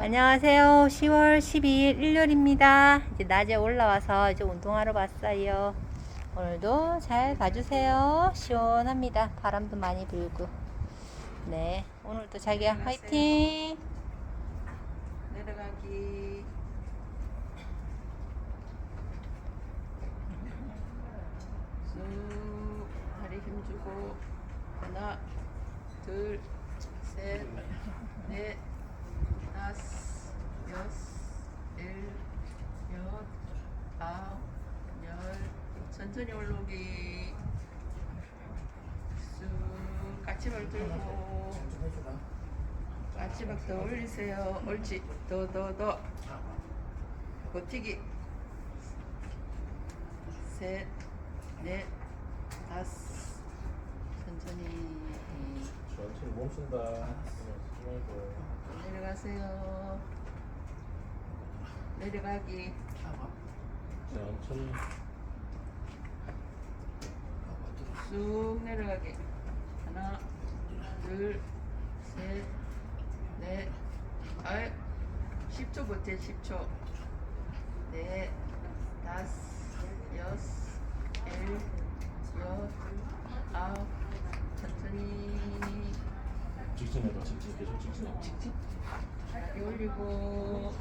안녕하세요. 10월 12일 일요일입니다. 이제 낮에 올라와서 이제 운동하러 왔어요. 오늘도 잘 봐주세요. 시원합니다. 바람도 많이 불고. 네. 오늘도 자기야 화이팅! 내려가기 쑥 다리 힘주고 하나 둘 셋 넷 다섯 여섯 일여덟 아홉 열 천천히 올라오기 쑥 까치발 들고 까치박 더 올리세요 옳지 더 더 더 버티기 셋넷 다섯 천천히 천천히 몸 쓴다. 숨어있고. 내려가세요 내려가기 천천히. 쑥 내려가기 하나 둘셋넷 아이 10초 버텨 10초 넷 다섯 여섯 일 여덟 아홉 천천히 직진해봐. 직진. 계속 직진해. 직진 올리고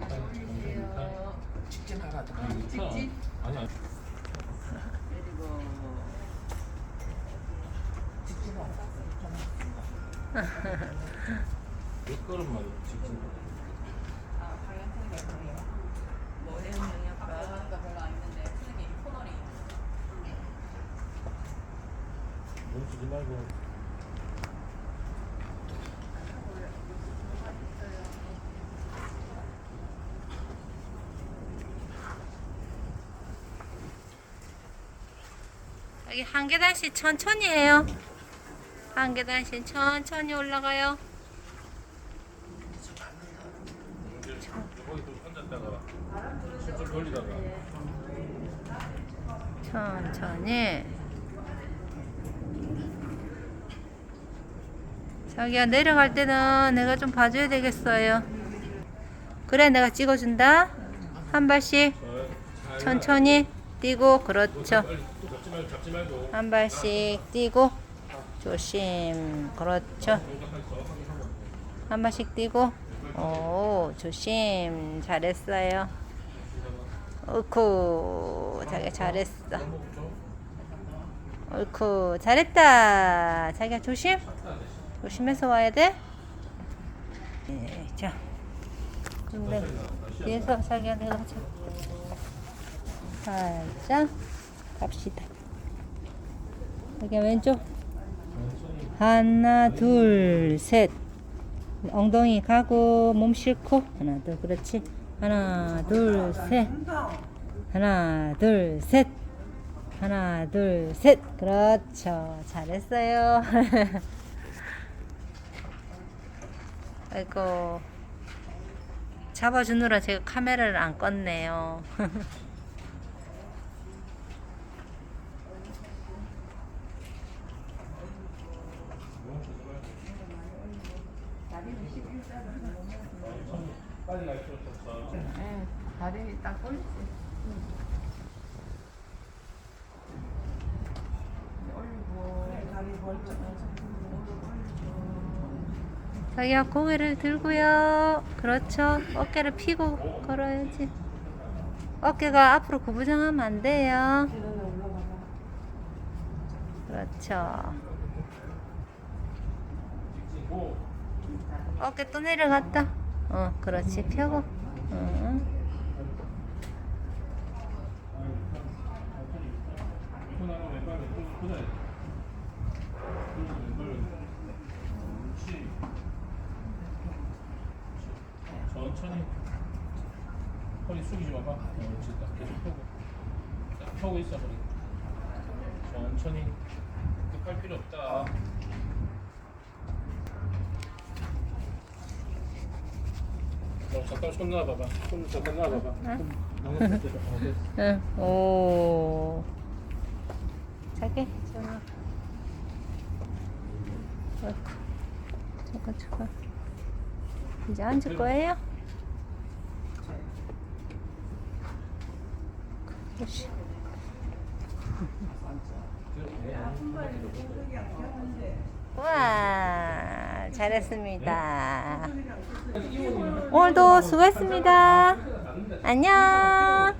다리 올리세요 직진하라. 직진 아니 아니. 내리고 몇 걸음만 직진. 몸 말고. 여기 한 계단씩 천천히 해요. 한 계단씩 천천히 올라가요. 천천히. 자기야 내려갈 때는 내가 좀 봐줘야 되겠어요. 그래 내가 찍어준다. 한 발씩 어, 천천히 뛰고 그렇죠. 한 발씩 뛰고 조심. 그렇죠. 한 발씩 뛰고 오 조심. 잘했어요. 옳고 자기가 잘했어. 옳고 잘했다. 자기가 조심. 조심해서 와야 돼. 네, 자. 근데 뒤에서 내가 잡고 살짝 갑시다. 여기 왼쪽. 하나 둘 셋. 엉덩이 가고 몸 싣고. 하나 둘 그렇지. 하나 둘 셋. 하나 둘 셋. 하나 둘 셋. 그렇죠. 잘했어요. 아이고. 잡아주느라 제가 카메라를 안 껐네요 다리 딱 올리고 자기야 고개를 들고요. 그렇죠. 어깨를 펴고 걸어야지. 어깨가 앞으로 구부정하면 안 돼요. 그렇죠. 어깨 또 내려갔다. 어, 그렇지. 펴고. 그렇지. 천천히. 허리 숙이지 마봐. 어, 그렇지. 딱 계속 펴고. 딱 펴고 있어, 허리. 천천히. 급할 필요 없다. 잠깐 손 놔봐봐. 손 잠깐 놔봐봐. 어. 응. 오. 자기, 저기. 어이구. 잠깐 잠깐. 이제 앉을 거예요? 그렇지. 와 잘했습니다. 오늘도 수고했습니다. 안녕.